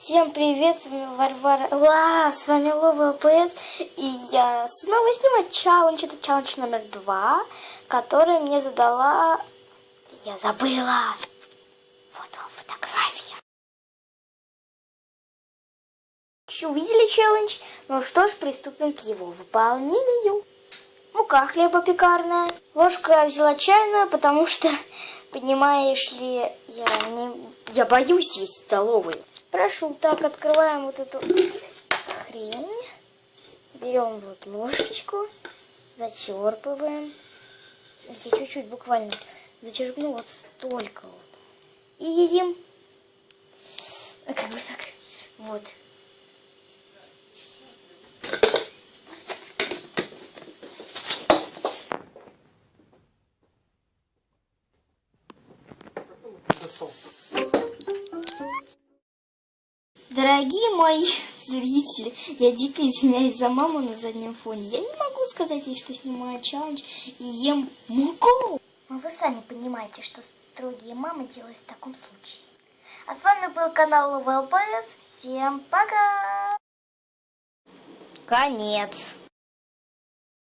Всем привет, с вами Варвара, Ла, с вами Лова ЛПС, и я снова снимаю челлендж, это челлендж номер два, который мне задала, я забыла, вот вам фотография. Увидели челлендж? Ну что ж, приступим к его выполнению. Мука хлебопекарная. Ложку я взяла чайную, потому что, понимаешь ли, я не... Я боюсь есть столовую. Прошу, так, открываем вот эту хрень. Берем вот ложечку, зачерпываем. Я чуть-чуть буквально зачерпну вот столько вот. И едим. А Как бы так. Вот. Дорогие мои зрители, я дико извиняюсь за маму на заднем фоне. Я не могу сказать ей, что снимаю челлендж и ем муку. Но вы сами понимаете, что строгие мамы делают в таком случае. А с вами был канал ЛПС. Всем пока! Конец.